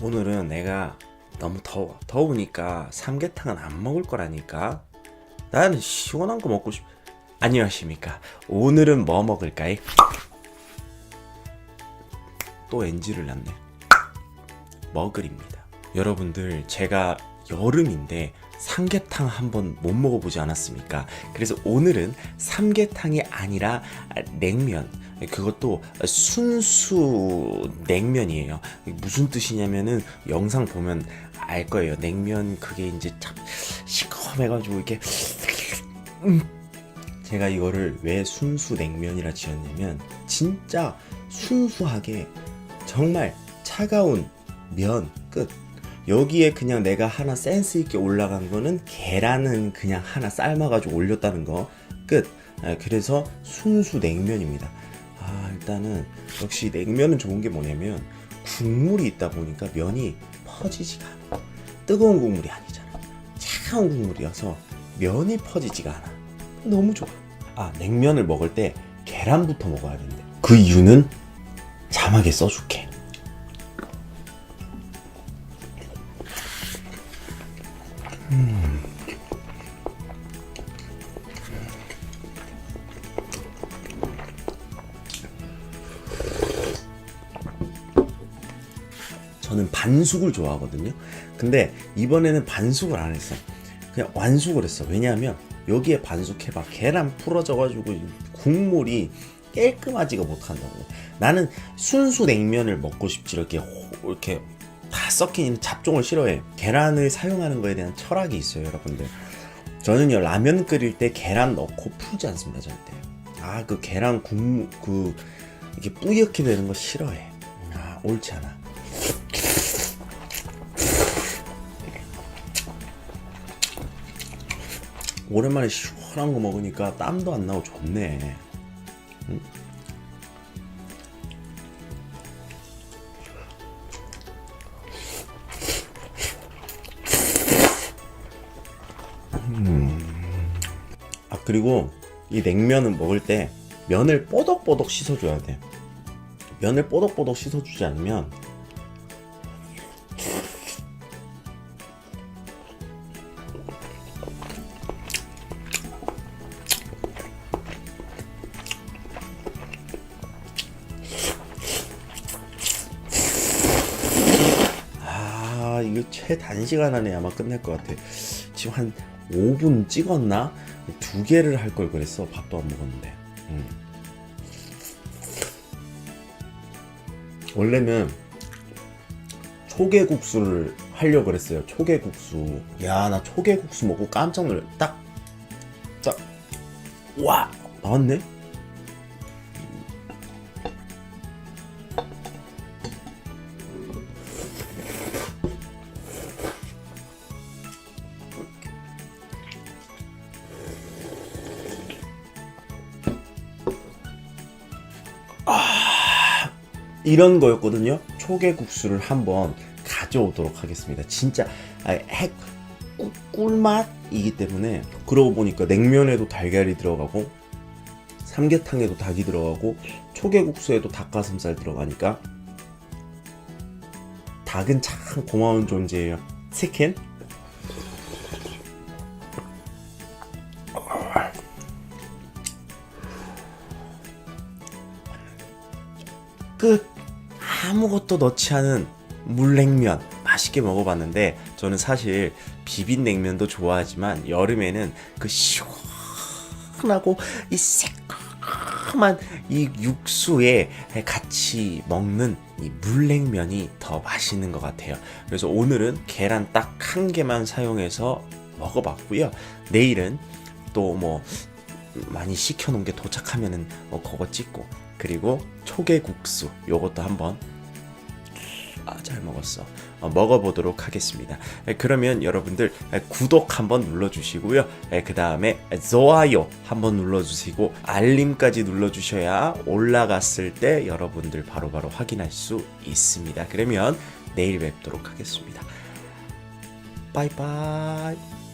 오늘은 내가 너무 더워. 더우니까 삼계탕은 안 먹을 거라니까. 나는 시원한 거 먹고 싶. 안녕하십니까. 오늘은 뭐 먹을까요? 또 NG를 났네. 먹을입니다. 여러분들 제가 여름인데 삼계탕 한번 못 먹어보지 않았습니까? 그래서 오늘은 삼계탕이 아니라 냉면 그것도 순수 냉면이에요. 무슨 뜻이냐면은 영상 보면 알 거예요. 냉면 그게 이제 참 시커매가지고 이렇게 음. 제가 이거를 왜 순수 냉면이라 지었냐면 진짜 순수하게 정말 차가운 면 끝. 여기에 그냥 내가 하나 센스 있게 올라간 거는 계란은 그냥 하나 삶아가지고 올렸다는 거 끝. 아, 그래서 순수 냉면입니다. 아 일단은 역시 냉면은 좋은 게 뭐냐면 국물이 있다 보니까 면이 퍼지지가 않아. 뜨거운 국물이 아니잖아. 차가운 국물이어서 면이 퍼지지가 않아. 너무 좋아. 아 냉면을 먹을 때 계란부터 먹어야 된대. 그 이유는 자막에 써줄게. 저는 반숙을 좋아하거든요. 근데 이번에는 반숙을 안 했어. 그냥 완숙을 했어. 왜냐하면 여기에 반숙해봐. 계란 풀어져가지고 국물이 깔끔하지가 못한다고. 나는 순수 냉면을 먹고 싶지 이렇게 호- 이렇게 다 섞인 잡종을 싫어해. 계란을 사용하는 거에 대한 철학이 있어요, 여러분들. 저는요 라면 끓일 때 계란 넣고 풀지 않습니다, 절대. 아그 계란 국물 그 이게 뿌옇게 되는 거 싫어해. 아 옳지 않아. 오랜만에 시원한 거 먹으니까 땀도 안 나고 좋네. 응? 음. 아 그리고 이 냉면은 먹을 때 면을 뽀덕뽀덕 씻어줘야 돼. 면을 뽀덕뽀덕 씻어주지 않으면 이거 최단시간 안에 아마 끝날 것 같아. 지금 한 5분 찍었나? 두 개를 할 걸 그랬어. 밥도 안 먹었는데. 음. 원래는 초계국수를 하려고 그랬어요. 초계국수. 야 나 초계국수 먹고 깜짝 놀래 딱 딱 와! 나왔네 이런 거였거든요. 초계국수를 한번 가져오도록 하겠습니다. 진짜 아, 핵 꿀- 꿀맛이기 때문에 그러고 보니까 냉면에도 달걀이 들어가고 삼계탕에도 닭이 들어가고 초계국수에도 닭가슴살 들어가니까 닭은 참 고마운 존재예요. 치킨 끝 아무것도 넣지 않은 물냉면 맛있게 먹어봤는데 저는 사실 비빔냉면도 좋아하지만 여름에는 그 시원하고 이 새콤한 이 육수에 같이 먹는 이 물냉면이 더 맛있는 것 같아요. 그래서 오늘은 계란 딱 한 개만 사용해서 먹어봤고요. 내일은 또뭐 많이 시켜놓은 게 도착하면은 뭐 그거 찍고 그리고 초계국수 요것도 한번 아, 잘 먹었어. 어, 먹어보도록 하겠습니다. 에, 그러면 여러분들 에, 구독 한번 눌러주시고요. 그 다음에 좋아요 한번 눌러주시고 알림까지 눌러주셔야 올라갔을 때 여러분들 바로바로 확인할 수 있습니다. 그러면 내일 뵙도록 하겠습니다. 바이바이.